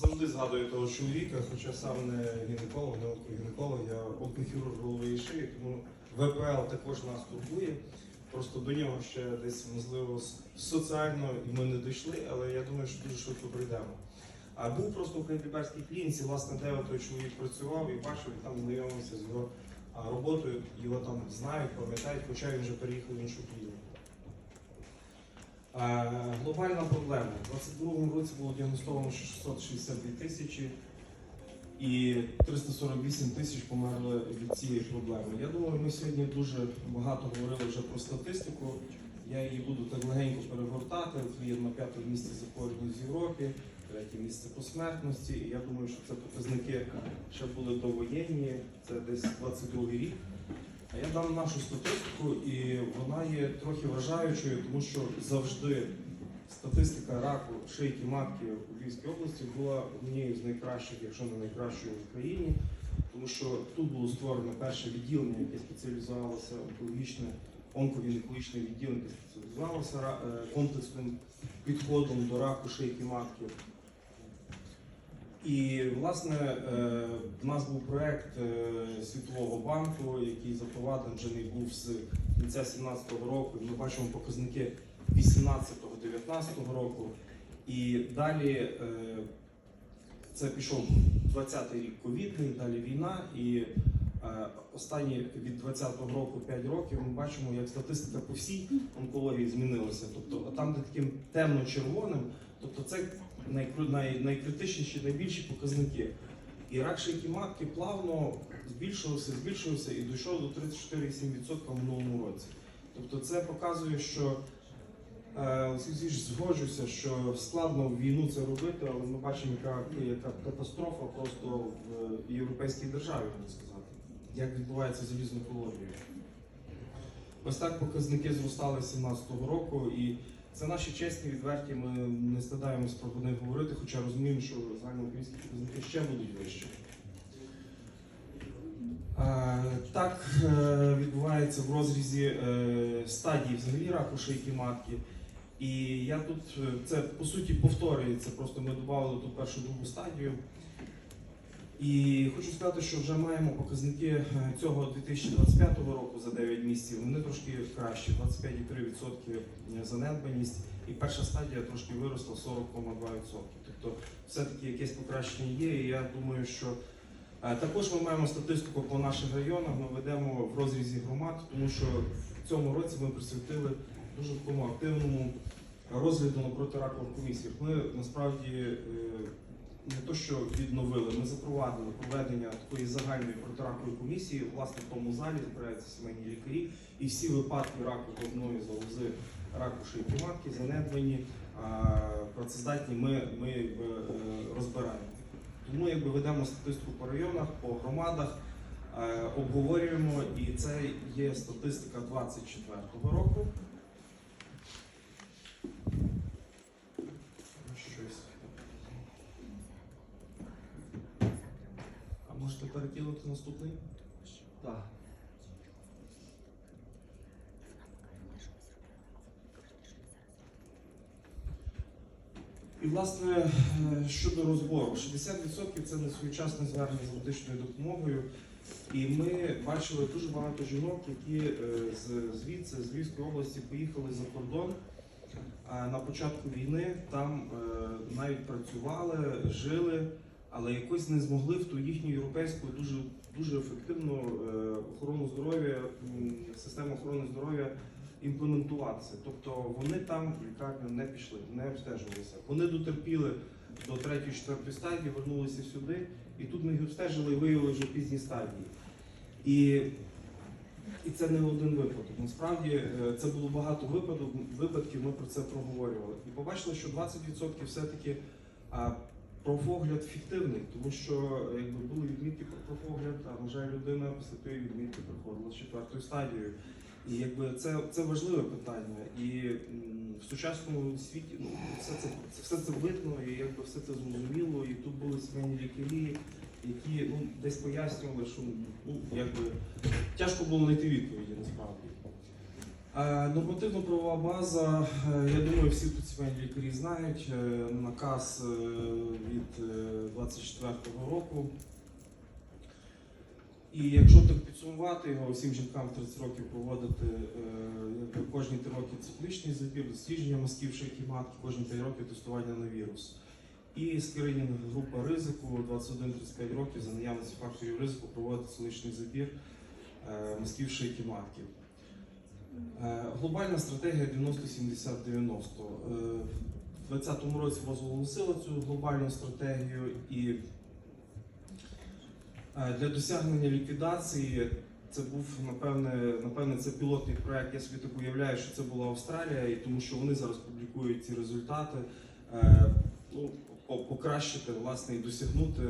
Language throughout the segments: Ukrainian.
завжди згадую того чоловіка, хоча сам не гінеколог, не онкогінеколог, я онкохірург голови і шиї, тому ВПЛ також нас турбує. Просто до нього ще десь можливо соціально ми не дійшли, але я думаю, що дуже швидко прийдемо. А був просто в Кайдеберській клініці, власне, де той чоловік працював і бачив, і там знайомився з його роботою, його там знають, пам'ятають, хоча він вже переїхав в іншу клініку. Глобальна проблема. У 2022 році було діагностовано 662 тисячі і 348 тисяч померли від цієї проблеми. Я думаю, ми сьогодні дуже багато говорили вже про статистику. Я її буду так легенько перегортати. Є на п'ятому місці захворюваність в Європі, третє місце по смертності. І я думаю, що це показники ще були довоєнні, це десь 22 рік. А я дам нашу статистику, і вона є трохи вражаючою, тому що завжди статистика раку шийки матки у Львівській області була однією з найкращих, якщо не найкращою в Україні, тому що тут було створено перше відділення, яке спеціалізувалося онкологічне, онковінекологічне відділення, яке спеціалізувалося е, комплексним підходом до раку шийки матки. І власне е, в нас був проект е, Світового банку, який запроваджений був з кінця 2017 року. Ми бачимо показники 18-19 року. І далі е, це пішов 20-й рік ковідний, далі війна. І останні від 20-го року 5 років ми бачимо, як статистика по всій онкології змінилася. Тобто, там, де таким темно-червоним, тобто це найкру- най, найкритичніші, найбільші показники. І рак шийки матки плавно збільшувався, збільшувався і дійшов до 34,7% в минулому році. Тобто це показує, що е, згоджуся, що складно в війну це робити, але ми бачимо, яка, яка катастрофа просто в європейській державі, можна сказати, як відбувається залізну колонію. Ось так показники зростали з 17-го року, і це наші чесні, відверті. Ми не стидаємось про них говорити, хоча розуміємо, що загальноукраїнські показники ще будуть вищі. Е, Так е, відбувається в розрізі е, стадій взагалі раку шийки матки. І я тут це по суті повторюється, просто ми додали ту першу другу стадію. І хочу сказати, що вже маємо показники е, цього 2025 року за 9 місяців. Вони трошки кращі, 25,3% занедбаність, і перша стадія трошки виросла 40,2%. Тобто, все-таки якесь покращення є. І я думаю, що е, також ми маємо статистику по наших районах. Ми ведемо в розрізі громад, тому що в цьому році ми присвятили дуже такому активному розгляду на протиракових комісіях. Ми насправді е, не то, що відновили, ми запровадили проведення такої загальної протиракової комісії. Власне, в тому залі збираються сімейні лікарі, і всі випадки раку грудної залози, раку шийки матки, занедбані, працездатні, ми, ми якби, е, розбираємо. Тому якби ведемо статистику по районах, по громадах, е, обговорюємо, і це є статистика 24-го року. Щось. А можете перекинути наступний? Так. І власне е, щодо розбору, 60% це несвоєчасне звернення з медичною допомогою. І ми бачили дуже багато жінок, які е, звідси, з Львівської області, поїхали за кордон. На початку війни там е, навіть працювали, жили, але якось не змогли в ту їхню європейську дуже дуже ефективну е, охорону здоров'я, систему охорони здоров'я імплементуватися. Тобто вони там в лікарню не пішли, не обстежувалися. Вони дотерпіли до третьої, четвертої стадії, вернулися сюди, і тут ми їх обстежили і виявили вже пізні стадії. І, і це не один випадок. Насправді е, це було багато випадок, випадків, ми про це проговорювали. І побачили, що 20% все-таки профогляд фіктивний, тому що якби були відмітки про профогляд, а на жаль, людина після тієї відмітки приходила з четвертою стадією. І якби це, це важливе питання. І в сучасному світі ну, все це, це все це видно, і якби все це зрозуміло. І тут були сімейні лікарі, які ну, десь пояснювали, що ну, якби тяжко було знайти відповіді насправді. Е, Нормативно-правова база, е, я думаю, всі тут сімейні лікарі знають. е, Наказ від 24-го року. І якщо так підсумувати його, всім жінкам 30 років проводити кожні 3 роки циклічний забір, дослідження мазків шийки матки, кожні 3 роки тестування на вірус. І скринінг група ризику 21-35 років за наявності факторів ризику проводити циклічний забір мазків шийки матки. Е, Глобальна стратегія 90-70-90. Е, В 2020 році ВОЗ оголосила цю глобальну стратегію і е, для досягнення ліквідації це був напевне, напевне, це пілотний проект. Я собі так уявляю, що це була Австралія, і тому що вони зараз публікують ці результати. Е, Ну, покращити власне і досягнути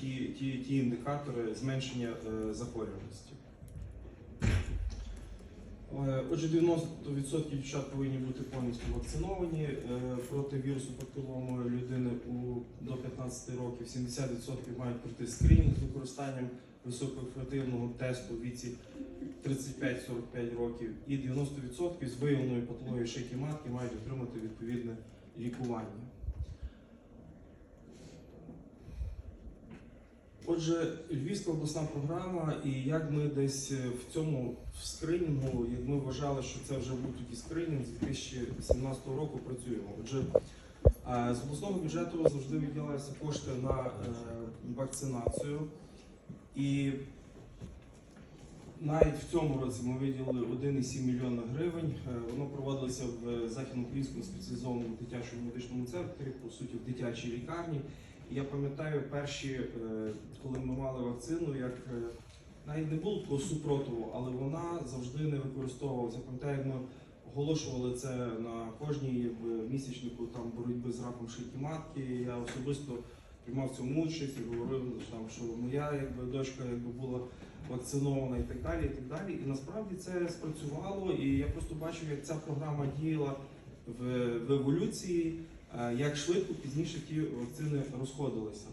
ті, ті, ті індикатори зменшення захворюваності. Е, Отже, 90% дівчат повинні бути повністю вакциновані е, проти вірусу папілому людини у, до 15 років. 70% мають пройти скринінг з використанням високоефективного тесту в віці 35-45 років. І 90% з виявленою патологією шийки матки мають отримати відповідне лікування. Отже, Львівська обласна програма, і як ми десь е, в цьому в скринінгу, як ми вважали, що це вже був тоді скринінг з 2017 року працюємо. Отже, е, з обласного бюджету завжди виділялися кошти на е, вакцинацію. І навіть в цьому році ми виділили 1,7 мільйона гривень. Воно проводилося в західноукраїнському спеціалізованому дитячому медичному центрі, по суті, в дитячій лікарні. Я пам'ятаю перші, е, коли ми мали вакцину, як е, навіть не було такого супротиву, але вона завжди не використовувалася. Пам'ятаю, ми оголошували це на кожній якби, місячнику там боротьби з раком шийки матки. Я особисто приймав цьому участь і говорив, там, що моя якби, дочка якби, була вакцинована і так далі. І так далі. І насправді це спрацювало. І я просто бачив, як ця програма діяла в, в еволюції, е, як швидко пізніше ті вакцини розходилися.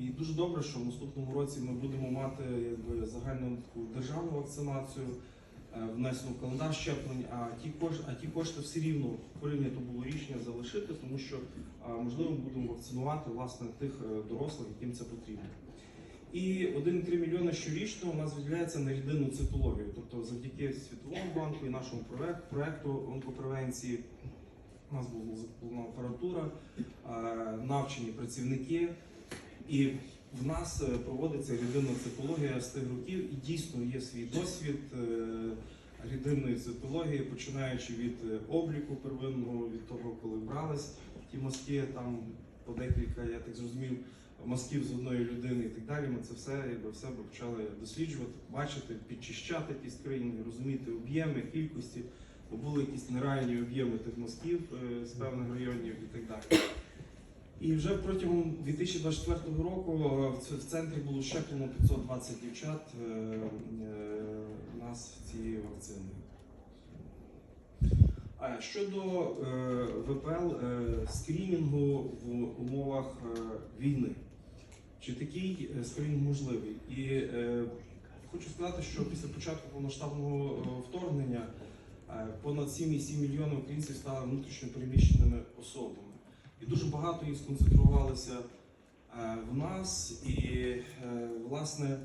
І дуже добре, що в наступному році ми будемо мати якби, загальну таку державну вакцинацію, е, внесену в календар щеплень, а ті, кошти, а ті кошти все рівно прийнято було рішення залишити, тому що а, можливо будемо вакцинувати власне тих е, дорослих, яким це потрібно. І 1,3 мільйони щорічно у нас виділяється на рідинну цитологію. Тобто завдяки Світовому банку і нашому проекту онкопревенції у нас була закуплена апаратура, е, навчені працівники. І в нас е, проводиться рідинна цитологія з тих років, і дійсно є свій досвід е, рідинної цитології, починаючи від обліку первинного, від того, коли брались ті мазки, там по декілька, я так зрозумів, мазків з одної людини і так далі. Ми це все якби в себе почали досліджувати, бачити, підчищати ті скринінги, розуміти об'єми, кількості, були якісь нереальні об'єми тих мазків е, з певних районів і так далі. І вже протягом 2024 року е, в центрі було щеплено 520 дівчат е, нас цією вакциною. А щодо ВПЛ скрінінгу в умовах війни, чи такий скринінг можливий? І хочу сказати, що після початку повноштабного вторгнення понад 7,7 мільйонів українців стали внутрішньо переміщеними особами. І дуже багато їх сконцентрувалися е, в нас. І, е, власне,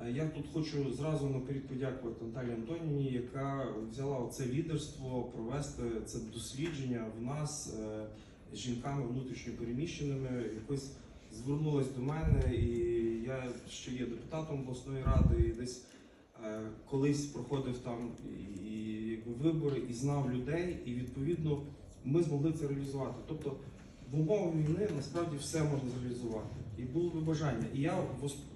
е, я тут хочу зразу наперед подякувати Наталі Антоніні, яка взяла це лідерство провести це дослідження в нас е, з жінками внутрішньо переміщеними. Якось звернулась до мене, і я ще є депутатом обласної ради, і десь е, колись проходив там і, якби, вибори і знав людей, і відповідно ми змогли це реалізувати. Тобто в умовах війни насправді все можна зреалізувати. І було би бажання. І я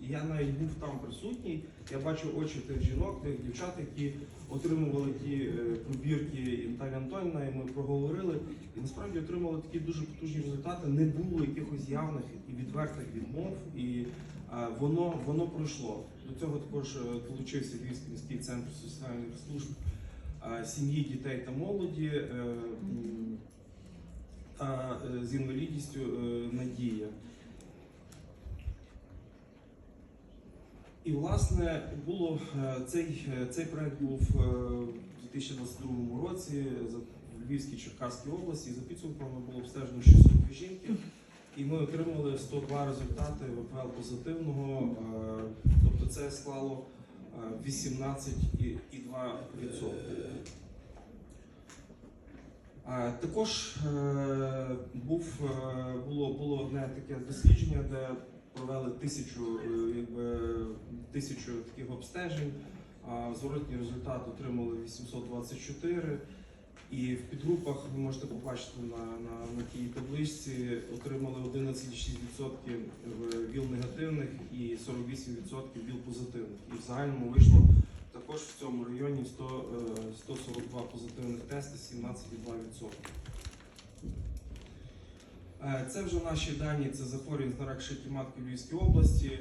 я навіть був там присутній. Я бачив очі тих жінок, тих дівчат, які отримували ті е, пробірки і Наталя Антонівна, і ми проговорили. І насправді отримали такі дуже потужні результати. Не було якихось явних і відвертих відмов, і е, воно воно пройшло. До цього також е, долучився Львівський міський центр соціальних служб сім'ї, дітей та молоді. е, та е, з інвалідністю Надія. І власне було цей, цей проект був е, 2022 році в Львівській Черкаській області. За підсумками було обстежено 602 жінки, і ми отримали 102 результати ВПЛ позитивного. е, Тобто це склало е, 18,2%. Е, Також е, був, е, було, було одне таке дослідження, де провели тисячу, якби, тисячу таких обстежень. Зворотній результат отримали 824. І в підгрупах ви можете побачити на, на, на тій табличці отримали 11,6% ВІЛ негативних і 48% ВІЛ позитивних. І в загальному вийшло також в цьому районі 100, е, 142 позитивних тести, 17,2%. Е, Це вже наші дані, це захворювання на рак шийки матки Львівській області.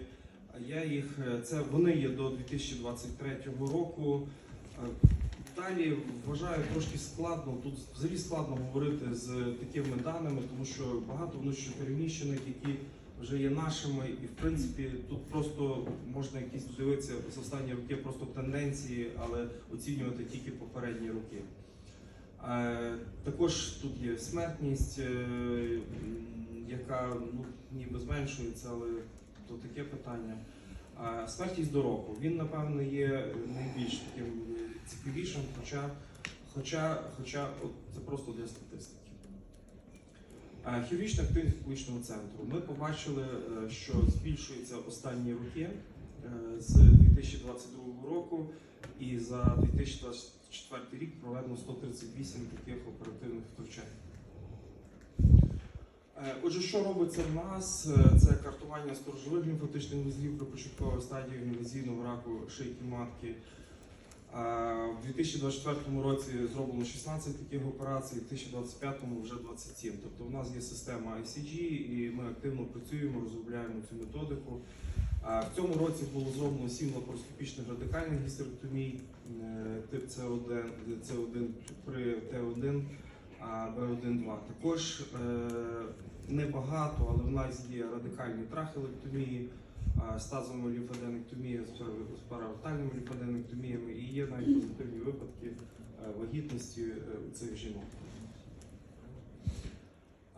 Я їх, е, це вони є до 2023 року. Е, Далі вважаю трошки складно. Тут взагалі складно говорити з такими даними, тому що багато внутрішньопереміщених, які вже є нашими, і в принципі тут просто можна якісь дивитися з останні роки просто тенденції, але оцінювати тільки попередні роки. Е, Також тут є смертність, е, яка ну, ніби зменшується, але то таке питання. Смертність до року. Він, напевно, є найбільш таким е, цікавішим, хоча, хоча, хоча от це просто для статистики. Хірургічна активність публічного центру. Ми побачили, е, що збільшується останні роки е, з 2022 року, і за 2024 рік проведено 138 таких оперативних втручань. Е, Отже, що робиться в нас? Це картування сторожових лімфатичних вузлів при початковій стадії інвазійного раку шийки матки. В 2024 році зроблено 16 таких операцій, в 2025 вже 27. Тобто у нас є система ICG і ми активно працюємо, розробляємо цю методику. В цьому році було зроблено 7 лапароскопічних радикальних гістеректомій е, тип С1, С1 при Т1, а Б1-2. Також е, небагато, але в нас є радикальні трахелектомії, з лімфоденектоміями, з параортальними лімфоденектоміями і є навіть позитивні випадки е, вагітності е, у цих жінок.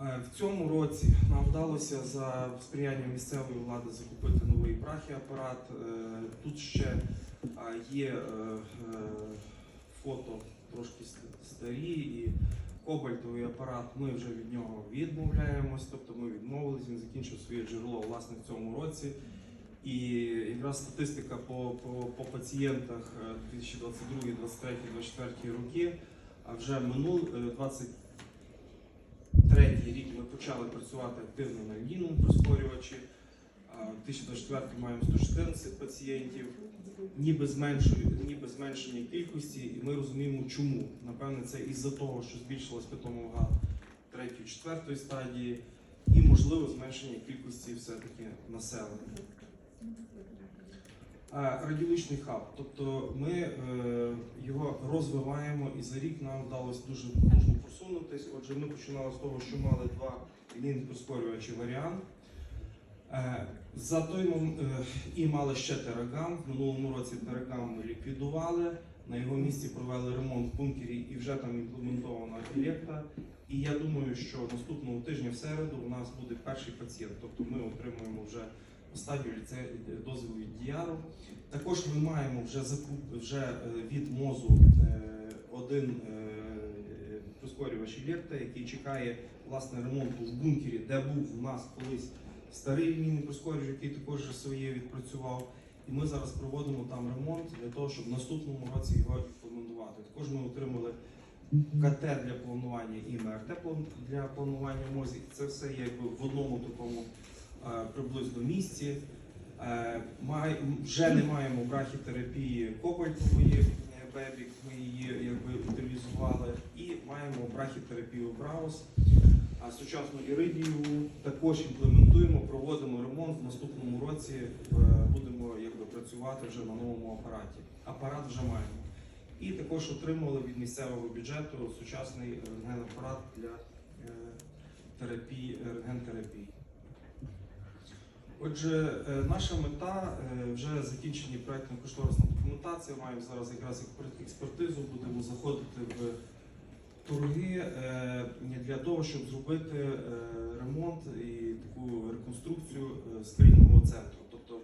Е, В цьому році нам вдалося за сприяння місцевої влади закупити новий брахіапарат. Е, Тут ще є фото трошки старі і кобальтовий апарат. Ми вже від нього відмовляємось, тобто ми відмовились, він закінчив своє джерело власне в цьому році. І якраз статистика по, по, по пацієнтах е, 2022, 23, 24 роки, а вже минул е, 23 рік ми почали працювати активно на лінійному прискорювачі. В 2024 маємо 114 пацієнтів, ніби зменшує, ніби зменшення кількості, і ми розуміємо, чому. Напевне, це із-за того, що збільшилась третьої, четвертої стадії, і можливо зменшення кількості все-таки населення. А, Радіологічний хаб, тобто ми е, його розвиваємо і за рік нам вдалося дуже дуже просунутись. Отже, ми починали з того, що мали два лінії прискорювачі варіант. Е, За той мом- е, і мали ще терагам. В минулому році терагам ми ліквідували. На його місці провели ремонт в бункері і вже там імплементована філепта. І я думаю, що наступного тижня в середу у нас буде перший пацієнт. Тобто ми отримуємо вже стадію дозволу діяру. Також ми маємо вже вже е, від мозу е, один е, прискорювач Ілєкта, який чекає власне ремонту в бункері, де був у нас колись старий лінійний прискорювач, який також своє відпрацював. І ми зараз проводимо там ремонт для того, щоб в наступному році його імплементувати. Також ми отримали КТ для планування і МРТ для планування мозі. Це все якби в одному такому приблизно місці. Е, вже не маємо брахітерапії кобальтової е, бебік, ми її якби утилізували, і маємо брахітерапію Браус. А сучасну іридієву також імплементуємо, проводимо ремонт. В наступному році е, будемо якби, працювати вже на новому апараті. Апарат вже маємо. І також отримали від місцевого бюджету сучасний рентген-апарат для е, терапії, рентген-терапії. Отже, е, наша мета е, вже закінчені проєктно-кошторисна документація. документація, маємо зараз якраз експер- експертизу, будемо заходити в торги е, для того, щоб зробити ремонт і таку реконструкцію е, центру. Тобто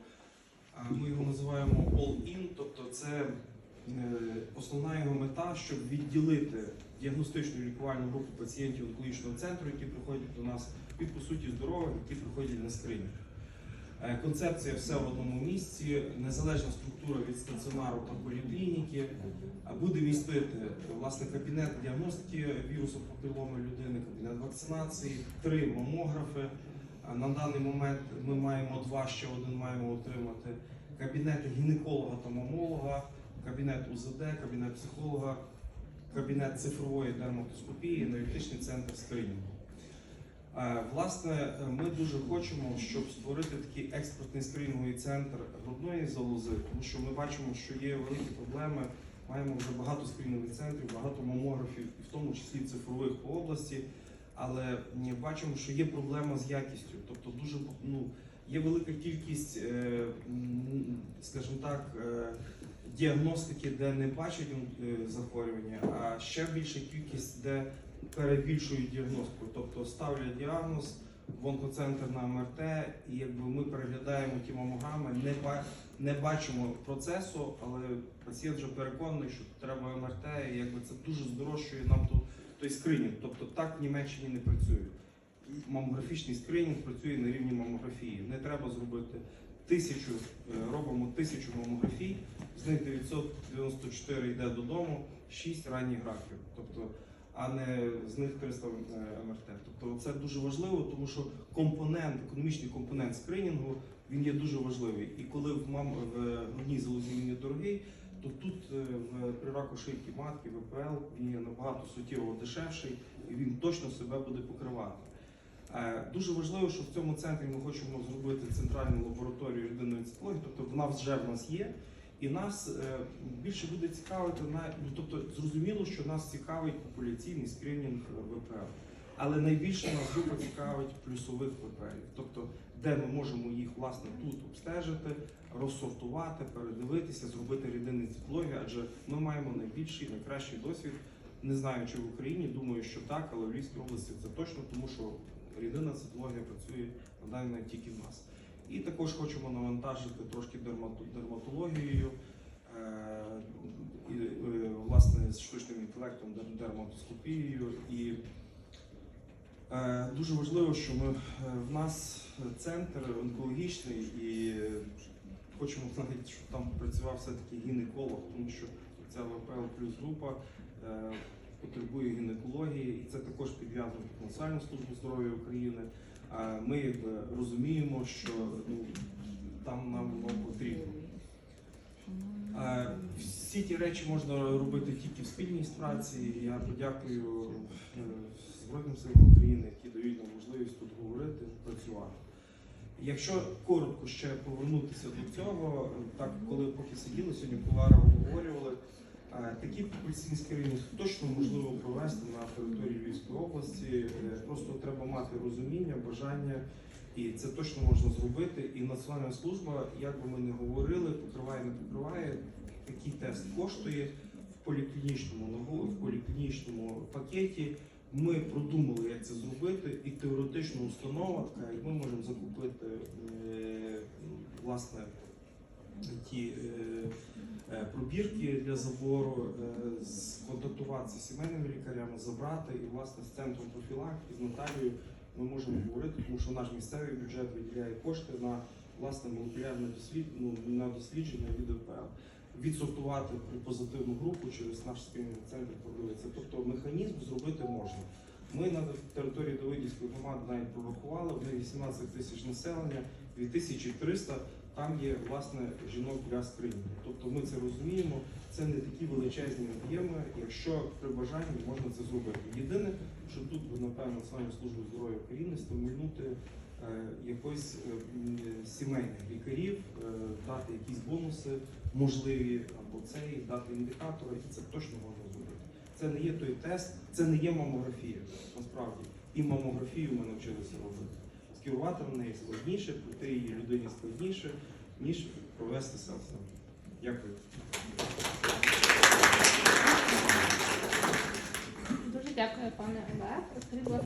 ми його називаємо all-in, тобто це основна його мета, щоб відділити діагностичну лікувальну групу пацієнтів онкологічного центру, які приходять до нас, від по суті здорових, які приходять на скринінг. Е, Концепція все в одному місці, незалежна структура від стаціонару та поліклініки. Буде містити власне кабінет діагностики вірусу папіломи людини, кабінет вакцинації, три мамографи. На даний момент ми маємо два, ще один маємо отримати. Кабінет гінеколога та мамолога, кабінет УЗД, кабінет психолога, кабінет цифрової дерматоскопії, аналітичний центр скринінгу. Е, Власне, е, ми дуже хочемо, щоб створити такий експертний скринінговий центр грудної залози, тому що ми бачимо, що є великі проблеми. Маємо вже багато скринінгових центрів, багато мамографів, і в тому числі цифрових по області. Але бачимо, що є проблема з якістю. Тобто, дуже ну, є велика кількість, е, скажімо так, діагностики, де не бачать захворювання, а ще більша кількість, де перебільшують діагностику, тобто ставлять діагноз в онкоцентр на МРТ, і якби ми переглядаємо ті мамограми, не, не бачимо процесу, але пацієнт вже переконаний, що треба МРТ, і якби це дуже здорожчує нам ту, той скринінг. Тобто так в Німеччині не працює. Мамографічний скринінг працює на рівні мамографії. Не треба зробити тисячу, е, робимо тисячу мамографій, з них 994 йде додому, 6 ранніх графів. Тобто а не з них 300 МРТ. Тобто це дуже важливо, тому що компонент, економічний компонент скринінгу він є дуже важливий. І коли в мам в грудній залозі він є дорогий, то тут е, в при раку шийки матки ВПЛ він є набагато суттєво дешевший і він точно себе буде покривати. Е, Дуже важливо, що в цьому центрі ми хочемо зробити центральну лабораторію людинної цитології, тобто вона вже в нас є. І нас е, більше буде цікавити на ну, тобто зрозуміло, що нас цікавить популяційний скринінг е, ВПЛ. Але найбільше нас група цікавить плюсових ВПЛ, тобто де ми можемо їх власне тут обстежити, розсортувати, передивитися, зробити рідинні цитологію, адже ми маємо найбільший, найкращий досвід. Не знаю, чи в Україні, думаю, що так, але в Львівській області це точно, тому що рідинна цитологія працює на тільки в нас. І також хочемо навантажити трошки дерматологією, е, і, е, власне, з штучним інтелектом, дерматоскопією. І е, дуже важливо, що ми, в нас центр онкологічний і хочемо навіть, щоб там працював все-таки гінеколог, тому що ця ВПЛ плюс група потребує гінекології, і це також підв'язано під Національну службу здоров'я України. Ми розуміємо, що ну, там нам воно потрібно. Всі ті речі можна робити тільки в спільній праці. Я подякую е, Збройним силам України, які дають нам можливість тут говорити, працювати. Якщо коротко ще повернутися до цього, так коли поки сиділи сьогодні, кулари обговорювали, такі популяційні скринінг точно можливо провести на території Львівської області. Е, Просто треба мати розуміння, бажання, і це точно можна зробити. І Національна служба, як би ми не говорили, покриває, не покриває, такий тест коштує в поліклінічному в поліклінічному пакеті. Ми продумали, як це зробити, і теоретично установа, така, як ми можемо закупити е, власне ті е, е, пробірки для забору, е, сконтактуватися з сімейними лікарями, забрати і власне з центром профілактики, з Наталією ми можемо говорити, тому що наш місцевий бюджет виділяє кошти на власне молекулярне дослід, ну, на дослідження від ВПЛ. Відсортувати позитивну групу через наш спільний центр подивитися. Тобто механізм зробити можна. Ми на території Давидівської громади навіть порахували, в неї 18 тисяч населення, 2300 там є власне жінок для скринінгу. Тобто ми це розуміємо, це не такі величезні об'єми. Якщо при бажанні можна це зробити. Єдине, що тут би, напевно Національна служба здоров'я України стимульнути е, якось е, сімейних лікарів, е, дати якісь бонуси можливі або цей, дати індикатори, і це точно можна зробити. Це не є той тест, це не є мамографія. Насправді і мамографію ми навчилися робити. Скерувати на неї складніше, пройти її людині складніше, ніж провести селфі. Дякую. Дуже дякую, пане Олег.